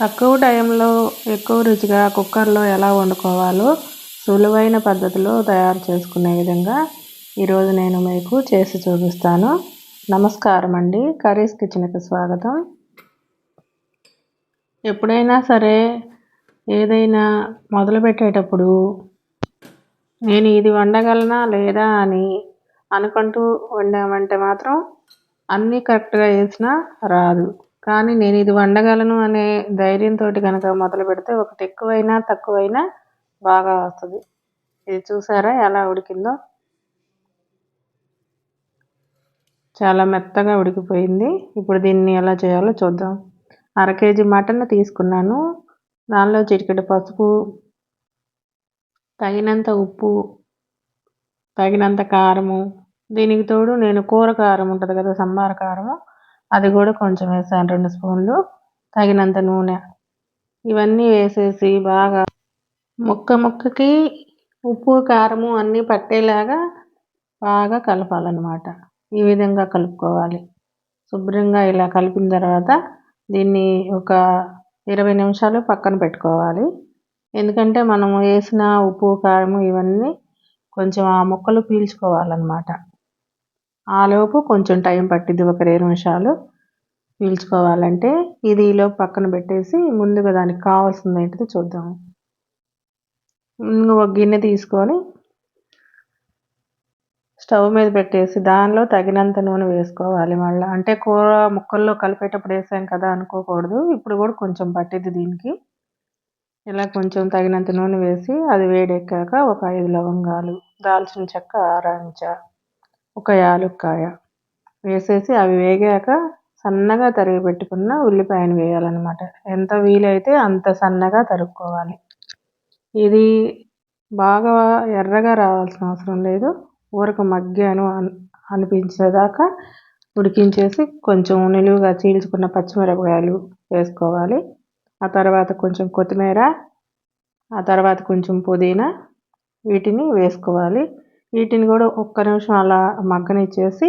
తక్కువ టైంలో ఎక్కువ రుచిగా కుక్కర్లో ఎలా వండుకోవాలో సులువైన పద్ధతిలో తయారు చేసుకునే విధంగా ఈరోజు నేను మీకు చేసి చూపిస్తాను. నమస్కారం అండి. కర్రీస్ కిచెన్కి స్వాగతం. ఎప్పుడైనా సరే ఏదైనా మొదలుపెట్టేటప్పుడు నేను ఇది వండగలనా లేదా అని అనుకుంటూ వండామంటే మాత్రం అన్నీ కరెక్ట్గా వేసినా రాదు. కానీ నేను ఇది వండగలను అనే ధైర్యంతో కనుక మొదలు పెడితే ఒకటి ఎక్కువైనా తక్కువైనా బాగా వస్తుంది. ఇది చూసారా ఎలా ఉడికిందో? చాలా మెత్తగా ఉడికిపోయింది. ఇప్పుడు దీన్ని ఎలా చేయాలో చూద్దాం. అర కేజీ మటన్ తీసుకున్నాను. దానిలో చిటికెడు పసుపు తగినంత ఉప్పు తగినంత కారము. దీనికి తోడు నేను కూర కారం ఉంటుంది కదా సంబార కారము. అది కూడా కొంచెం వేసాను రెండు స్పూన్లు. తగినంత నూనె. ఇవన్నీ వేసేసి బాగా ముక్క ముక్కకి ఉప్పు కారము అన్నీ పట్టేలాగా బాగా కలపాలన్నమాట. ఈ విధంగా కలుపుకోవాలి. శుభ్రంగా ఇలా కలిపిన తర్వాత దీన్ని ఒక ఇరవై నిమిషాలు పక్కన పెట్టుకోవాలి. ఎందుకంటే మనం వేసిన ఉప్పు కారము ఇవన్నీ కొంచెం ఆ ముక్కలు పీల్చుకోవాలన్నమాట. ఆలోపు కొంచెం టైం పట్టిద్ది ఒక ఇరవై నిమిషాలు. పీల్చుకోవాలంటే ఇది ఈలోపు పక్కన పెట్టేసి ముందుగా దానికి కావాల్సింది ఏంటిది చూద్దాము ఒక గిన్నె తీసుకొని స్టవ్ మీద పెట్టేసి దానిలో తగినంత నూనె వేసుకోవాలి మళ్ళీ. అంటే కూర ముక్కల్లో కలిపేటప్పుడు వేసాం కదా అనుకోకూడదు. ఇప్పుడు కూడా కొంచెం పట్టిద్ది దీనికి. ఇలా కొంచెం తగినంత నూనె వేసి అది వేడెక్కాక ఒక ఐదు లవంగాలు దాల్చిన చెక్క ఆరాంచ ఒక యాలుక్కాయ వేసేసి అవి వేగాక సన్నగా తరిగి పెట్టుకున్న ఉల్లిపాయను వేయాలన్నమాట. ఎంత వీలైతే అంత సన్నగా తరుక్కోవాలి. ఇది బాగా ఎర్రగా రావాల్సిన అవసరం లేదు. ఊరక మగ్గాను అనిపించేదాకా ఉడికించేసి కొంచెం నిలువుగా చీల్చుకున్న పచ్చిమిరపకాయలు వేసుకోవాలి. ఆ తర్వాత కొంచెం కొత్తిమీర ఆ తర్వాత కొంచెం పుదీనా వీటిని వేసుకోవాలి. వీటిని కూడా ఒక్క నిమిషం అలా మగ్గనిచ్చేసి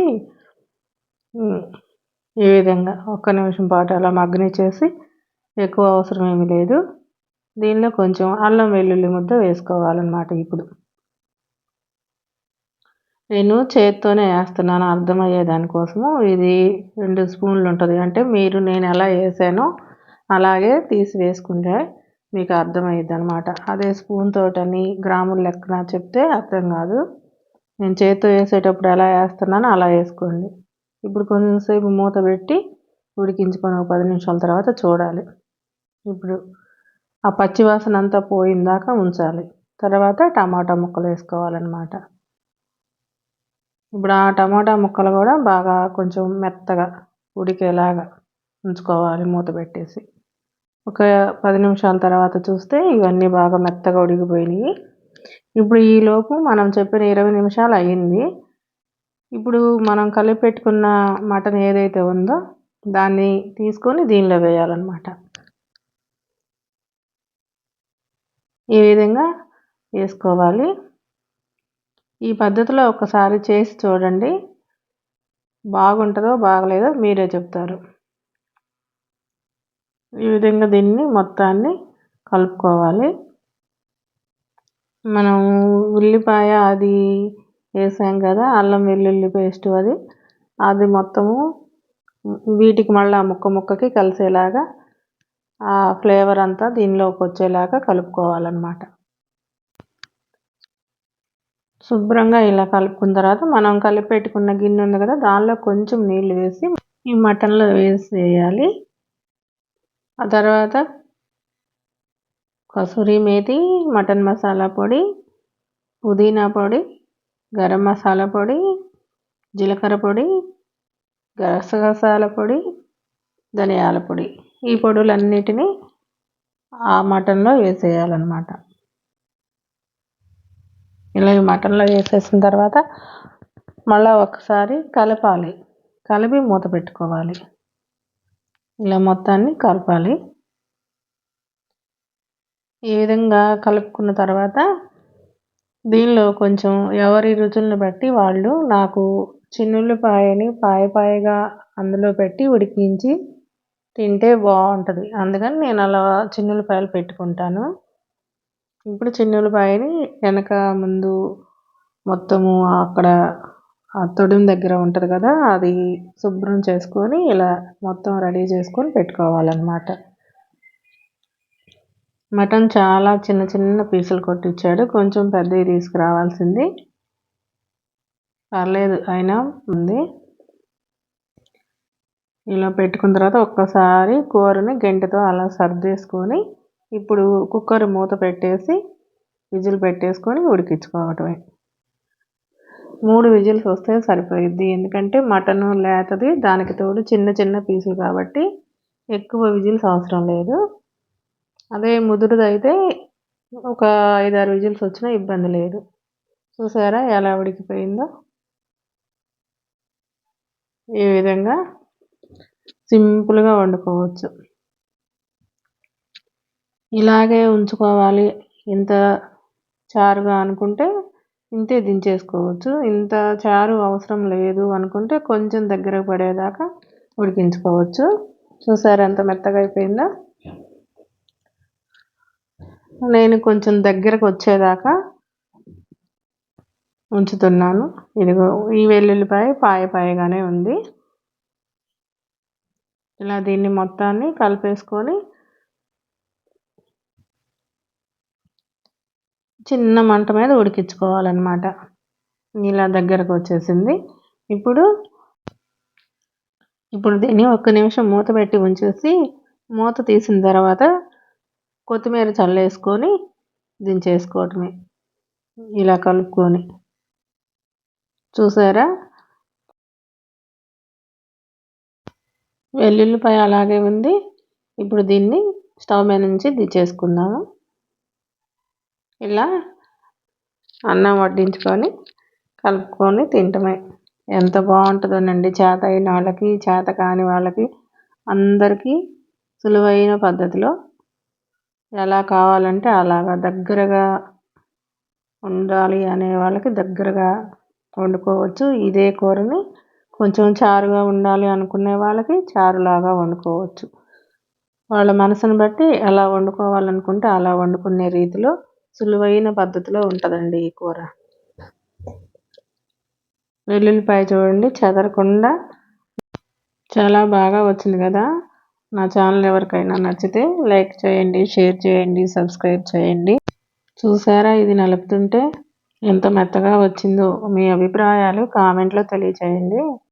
ఈ విధంగా ఒక్క నిమిషం పాటు అలా మగ్గనిచ్చేసి ఎక్కువ అవసరం ఏమీ లేదు. దీనిలో కొంచెం అల్లం వెల్లుల్లి ముద్ద వేసుకోవాలన్నమాట ఇప్పుడు. నేను చేత్తోనే వేస్తున్నాను అర్థమయ్యే దానికోసము. ఇది రెండు స్పూన్లు ఉంటుంది. అంటే మీరు నేను ఎలా వేసానో అలాగే తీసి వేసుకుంటే మీకు అర్థమయ్యిద్ది అనమాట అదే స్పూన్ తోటని గ్రాముల లెక్కన చెప్తే అర్థం కాదు. నేను చేత్తో వేసేటప్పుడు ఎలా వేస్తున్నానో అలా వేసుకోండి. ఇప్పుడు కొంచెంసేపు మూత పెట్టి ఉడికించుకొని ఒక పది నిమిషాల తర్వాత చూడాలి. ఇప్పుడు ఆ పచ్చి వాసన అంతా పోయిందాక ఉంచాలి. తర్వాత టమాటా ముక్కలు వేసుకోవాలన్నమాట. ఇప్పుడు ఆ టమాటా ముక్కలు కూడా బాగా కొంచెం మెత్తగా ఉడికేలాగా ఉంచుకోవాలి మూత పెట్టేసి. ఒక పది నిమిషాల తర్వాత చూస్తే ఇవన్నీ బాగా మెత్తగా ఉడికిపోయినాయి. ఇప్పుడు ఈలోపు మనం చెప్పిన ఇరవై నిమిషాలు అయ్యింది. ఇప్పుడు మనం కలిపి పెట్టుకున్న మటన్ ఏదైతే ఉందో దాన్ని తీసుకొని దీనిలో వేయాలన్నమాట. ఈ విధంగా వేసుకోవాలి. ఈ పద్ధతిలో ఒకసారి చేసి చూడండి. బాగుంటుందో బాగలేదో మీరే చెప్తారు. ఈ విధంగా దీన్ని మొత్తాన్ని కలుపుకోవాలి. మనం ఉల్లిపాయ అది వేసాం కదా అల్లం వెల్లుల్లి పేస్ట్ అది. అది మొత్తము వీటికి మళ్ళీ ముక్క ముక్కకి కలిసేలాగా ఆ ఫ్లేవర్ అంతా దీనిలోకి వచ్చేలాగా కలుపుకోవాలన్నమాట. శుభ్రంగా ఇలా కలుపుకున్న తర్వాత మనం కలిపి పెట్టుకున్న గిన్నె ఉంది కదా దానిలో కొంచెం నీళ్ళు వేసి ఈ మటన్లో వేసేయాలి. ఆ తర్వాత కసూరి మేతి మటన్ మసాలా పొడి పుదీనా పొడి గరం మసాలా పొడి జీలకర్ర పొడి గసగసాల పొడి ధనియాల పొడి. ఈ పొడులన్నిటినీ ఆ మటన్లో వేసేయాలన్నమాట. ఇలా ఈ మటన్లో వేసేసిన తర్వాత మళ్ళీ ఒకసారి కలపాలి. కలిపి మూత పెట్టుకోవాలి. ఇలా మొత్తాన్ని కలపాలి. ఈ విధంగా కలుపుకున్న తర్వాత దీనిలో కొంచెం ఎవరి రుచులను బట్టి వాళ్ళు నాకు చిన్నుల్లిపాయని పాయ పాయగా అందులో పెట్టి ఉడికించి తింటే బాగుంటుంది. అందుకని నేను అలా చిన్నులపాయలు పెట్టుకుంటాను. ఇప్పుడు చిన్నులపాయని వెనక ముందు మొత్తము అక్కడ ఆ దగ్గర ఉంటుంది కదా అది శుభ్రం చేసుకొని ఇలా మొత్తం రెడీ చేసుకొని పెట్టుకోవాలన్నమాట. మటన్ చాలా చిన్న చిన్న పీసులు కొట్టించాడు కొంచెం పెద్దవి తీసుకురావాల్సింది. పర్లేదు అయినా ఉంది. ఇలా పెట్టుకున్న తర్వాత ఒక్కసారి కూరని గంటతో అలా సర్దేసుకొని ఇప్పుడు కుక్కర్ మూత పెట్టేసి విజిల్ పెట్టేసుకొని ఉడికించుకోవటమే. మూడు విజిల్స్ వస్తే సరిపోయిద్ది. ఎందుకంటే మటన్ లేతది దానికి తోడు చిన్న చిన్న పీసులు కాబట్టి ఎక్కువ విజిల్స్ అవసరం లేదు. అదే ముదురుదైతే ఒక ఐదారు విజిల్స్ వచ్చినా ఇబ్బంది లేదు. చూసారా ఎలా ఉడికిపోయిందో? ఈ విధంగా సింపుల్గా వండుకోవచ్చు. ఇలాగే ఉంచుకోవాలి. ఇంత చారుగా అనుకుంటే ఇంతే దించేసుకోవచ్చు. ఇంత చారు అవసరం లేదు అనుకుంటే కొంచెం దగ్గర పడేదాకా ఉడికించుకోవచ్చు. చూసారా ఎంత మెత్తగా అయిపోయిందో? నేను కొంచెం దగ్గరకు వచ్చేదాకా ఉంచుతున్నాను. ఇదిగో ఈ వెల్లుల్లిపాయ పాయ పాయగానే ఉంది. ఇలా దీన్ని మొత్తాన్ని కలిపేసుకొని చిన్న మంట మీద ఉడికించుకోవాలన్నమాట. ఇలా దగ్గరకు వచ్చేసింది. ఇప్పుడు ఇప్పుడు దీన్ని ఒక్క నిమిషం మూత పెట్టి ఉంచేసి మూత తీసిన తర్వాత కొత్తిమీర చల్లేసుకొని దించేసుకోవటమే ఇలా కలుపుకొని. చూసారా? వెల్లుల్లిపాయ అలాగే ఉంది. ఇప్పుడు దీన్ని స్టవ్ మీద నుంచి దించేసుకుందాము. ఇలా అన్నం వడ్డించుకొని కలుపుకొని తింటమే. ఎంత బాగుంటుందోనండి. చేత అయిన వాళ్ళకి చేత కాని వాళ్ళకి అందరికీ సులువైన పద్ధతిలో ఎలా కావాలంటే అలాగా దగ్గరగా ఉండాలి అనే వాళ్ళకి దగ్గరగా వండుకోవచ్చు. ఇదే కూరని కొంచెం చారుగా ఉండాలి అనుకునే వాళ్ళకి చారులాగా వండుకోవచ్చు. వాళ్ళ మనసును బట్టి ఎలా వండుకోవాలనుకుంటే అలా వండుకునే రీతిలో సులువైన పద్ధతిలో ఉంటుందండి ఈ కూర. వెల్లుల్లిపాయ చూడండి చెదరకుండా చాలా బాగా వచ్చింది కదా. నా ఛానల్ ఎవరికైనా నచ్చితే లైక్ చేయండి షేర్ చేయండి సబ్స్క్రైబ్ చేయండి. చూసారా ఇది నలుపుతుంటే ఎంత మెత్తగా వచ్చిందో మీ అభిప్రాయాలు కామెంట్లో తెలియచేయండి.